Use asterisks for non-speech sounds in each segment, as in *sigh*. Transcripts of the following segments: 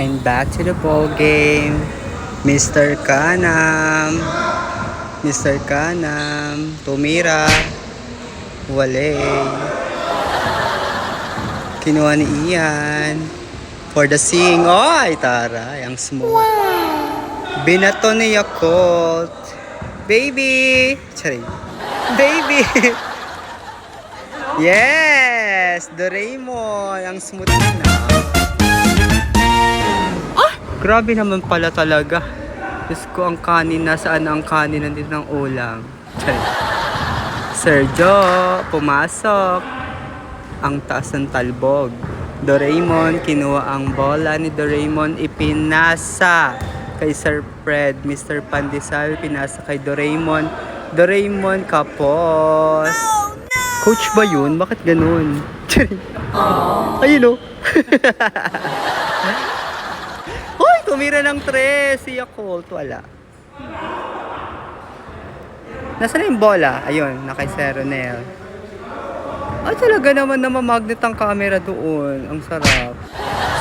And back to the ball game. Mr. Kanam. Mr. Kanam. Tumira. Wale. Kinuha ni Ian. For the sing. Ay, taray. Ang smooth. Binato ni Yakult. Baby! Charing. Baby! *laughs* yes! Doraemon! Ang smooth na. Grabe naman pala talaga. Diyos ko, ang kanin. Nasaan ang kanin? Nandito ng ulam. Charing. Sergio, pumasok. Ang taas ng talbog. Doraemon, kinuha ang bola ni Doraemon, ipinasa kay Sir Fred. Mr. Pandesal, pinasa kay Doraemon. Doraemon, kapos. Coach ba yun? Bakit ganun? *laughs* Ayun o. *laughs* Tumira ng tres. Si Yakult, wala. Nasaan na yung bola? Ayun, na kay Sir Ronel. Ah, talaga naman na mamagnet ang camera doon. Ang sarap.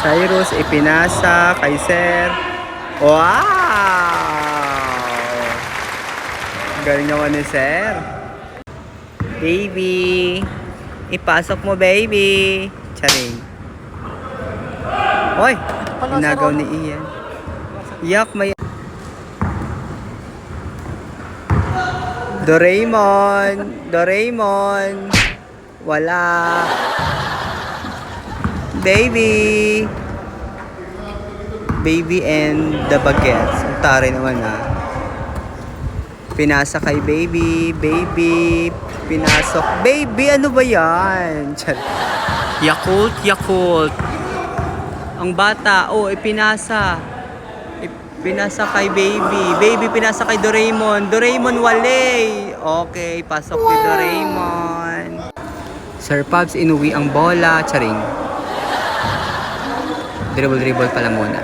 Cyrus, ipinasa kay Sir. Wow! Galing naman ni Sir. Baby! Ipasok mo, baby! Charing. Hoy! Inagaw ni Ian. Yak, may... Doraemon! Doraemon! Wala. Baby. Baby and the baguettes. Ang tari naman ah. Pinasa kay baby. Baby. Pinasok. Baby, ano ba yan? *laughs* Char- Yakult, Yakult. Ang bata, oh, ipinasa. Pinasa kay baby. Baby, pinasa kay Doraemon. Doraemon, wale. Okay, pasok ni Doraemon. Sir Pabs, inuwi ang bola. Charing. Dribble-dribble pala muna.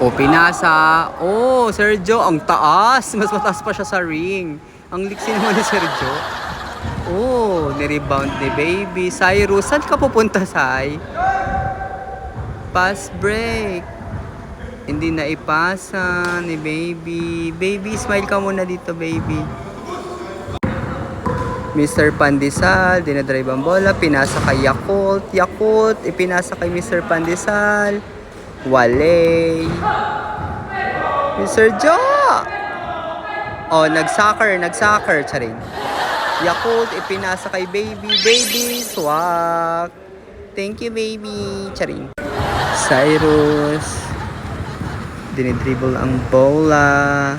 O, pinasa. Oh, Sergio, ang taas. Mas mataas pa siya sa ring. Ang liksi naman ni Sergio. Oh, nirebound ni baby. Cyrus, saan ka pupunta, Sai? Pass break. Hindi na ipasa ni baby. Baby, smile ka muna dito, baby. Mr. Pandesal, dinadrive ang bola, pinasa kay Yakult. Yakult, ipinasa kay Mr. Pandesal. Wale. Mr. Jo! Oh, nag-soccer, nag-soccer, charing. Yakult, ipinasa kay baby. Baby, swak. Thank you, baby. Charing. Cyrus. Dinidribble ang bola.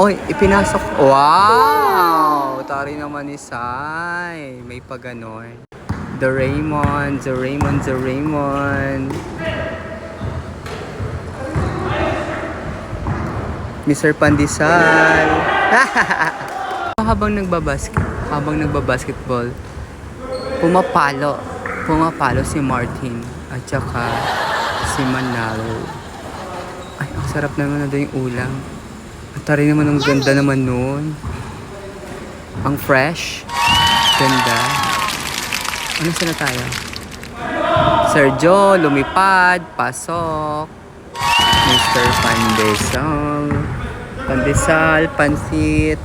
Oy, ipinasok. Wow! Tari naman ni Sai. May paganoy. The Raymond, the Raymond, the Raymond. Mr. Pandesal. *laughs* habang nagbabasket, habang nagbabasketball, pumapalo. Pumapalo si Martin at saka si Manalo. Ay, ang sarap naman na yung ulam. At tari naman ang ganda naman nun. Ang fresh. Ganda. Ano sila tayo? Sergio, lumipad, pasok. Mr. Pandesal. Pandesal, pansit.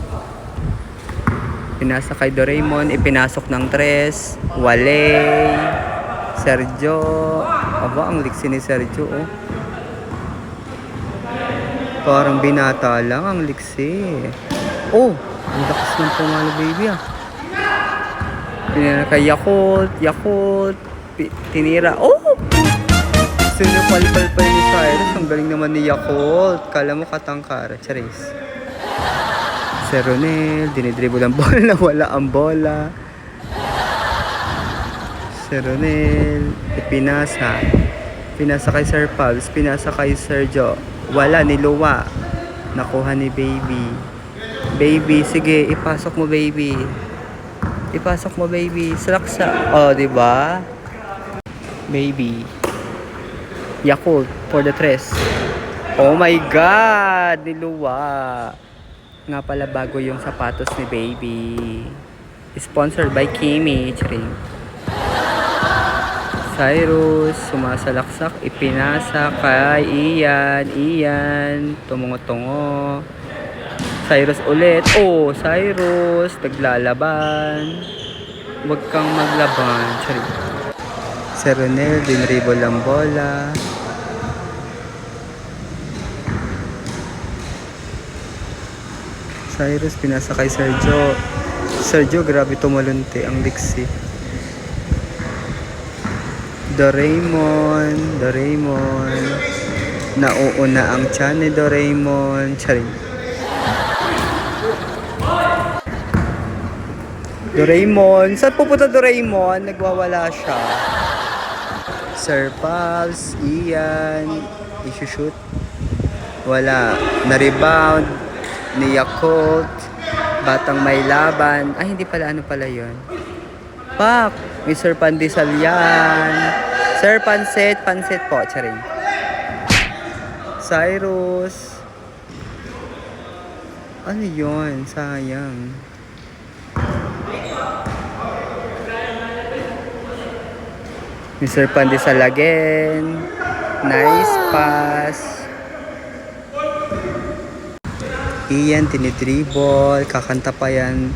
Pinasa kay Doraemon, ipinasok ng tres. Wale. Sergio. Aba, ang liksi ni Sergio, oh. Parang binata lang ang liksi. Oh, ang lakas ng pumalo baby ah. Tinira kay Yakult, Yakult, tinira. Oh! Sinupalpal pa ni Cyrus. Ang galing naman ni Yakult. Kala mo katangkara. Charis. Si Ronel, dinidribble ang *laughs* bola, wala ang bola. Si Ronel, ipinasa. Pinasa kay Sir Pabs, pinasa kay Sir Joe. Wala, niluwa. Nakuha ni Baby. Baby, sige, ipasok mo baby. Ipasok mo baby. Slack sa... Oh, di ba? Baby. Yakult for the tres. Oh my God! Niluwa. Nga pala bago yung sapatos ni baby. Sponsored by Kimi. Charing. Cyrus, sumasalaksak, ipinasa kay Ian, Ian, tumungo-tungo. Cyrus ulit. Oh, Cyrus, naglalaban. Huwag kang maglaban. Sorry. Si Ronel, dinribo lang bola. Cyrus, pinasa kay Sergio. Sergio, grabe tumalunti ang liksi. Doraemon, Doraemon. Nauuna ang tiyan ni Doraemon. Charing. Doraemon. Saan pupunta Doraemon? Nagwawala siya. Sir Pals, Ian, isushoot. Wala. Na-rebound ni Yakult. Batang may laban. Ay, hindi pala. Ano pala yon? Pak! Mr. Pandesal yan. Sir Pansit, Pansit po. Charing. Cyrus. Ano yon? Sayang. Mr. Pandesal again. Nice pass. Iyan, tinidribble. Kakanta pa yan.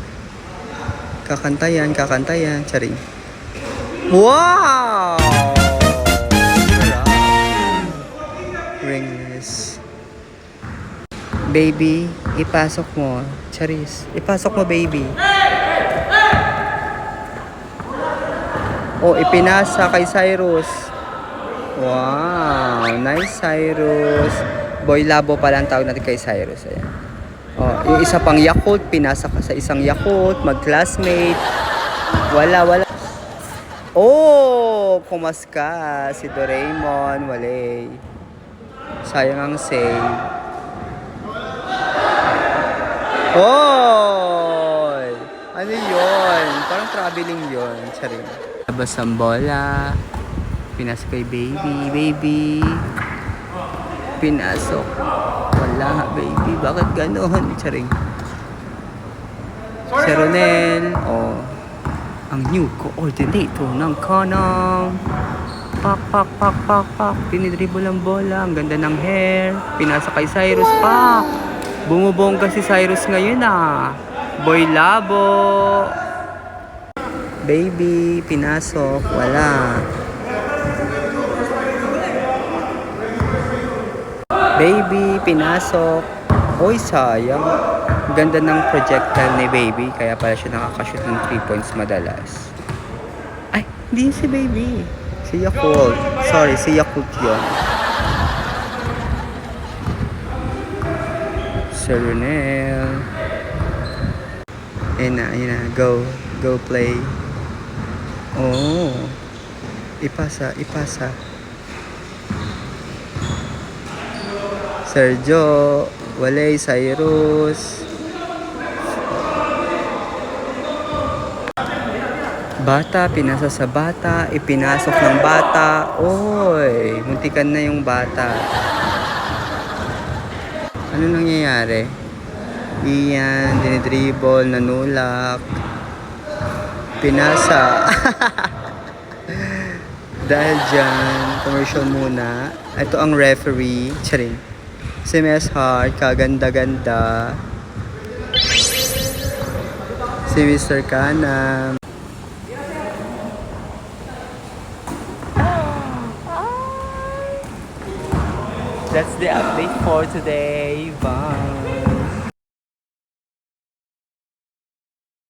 Kakanta yan, kakanta yan. Charing. Wow! Ringless. Baby, ipasok mo. Charis, ipasok mo baby. Oh, ipinasa kay Cyrus. Wow, nice Cyrus. Boy Labo pala ang tawag natin kay Cyrus. Ayan. Oh, yung isa pang Yakult, pinasa ka sa isang Yakult, mag-classmate. Wala, wala. Oh, kumas ka. Si Doraemon, walay. Sayang ang save. Hoy! Ano yon? Parang traveling yon. Charing. Labas ang bola. Pinas kay baby. Baby. Pinasok. Wala, baby. Bakit ganon? Charing. Si Ronel. Oh. Ang new coordinator ng kanang. Pak, pak, pak, pak, pak. Tinidribble ang bola. Ang ganda ng hair. Pinasa kay Cyrus. Pak! Bumubongga si Cyrus ngayon ah. Boy Labo. Baby, pinasok. Wala. Baby, pinasok. Oy, sayang. Ganda ng projectile ni Baby. Kaya pala siya nakakashoot ng 3 points madalas. Ay, hindi si Baby. Si Yakult. Sorry, si Yakult yun. Sir Ronel. Ayun na, ayun na. Go. Go play. Oh. Ipasa, ipasa. Sergio. Walay, Cyrus. Bata, pinasa sa bata, ipinasok ng bata. Oy, muntikan na yung bata. Ano nangyayari? Iyan, dinidribble, nanulak. Pinasa. *laughs* Dahil dyan, commercial muna. Ito ang referee. Charing. Si Miss Hart, kaganda-ganda. Si Mr. Kanam. That's the update for today. Bye.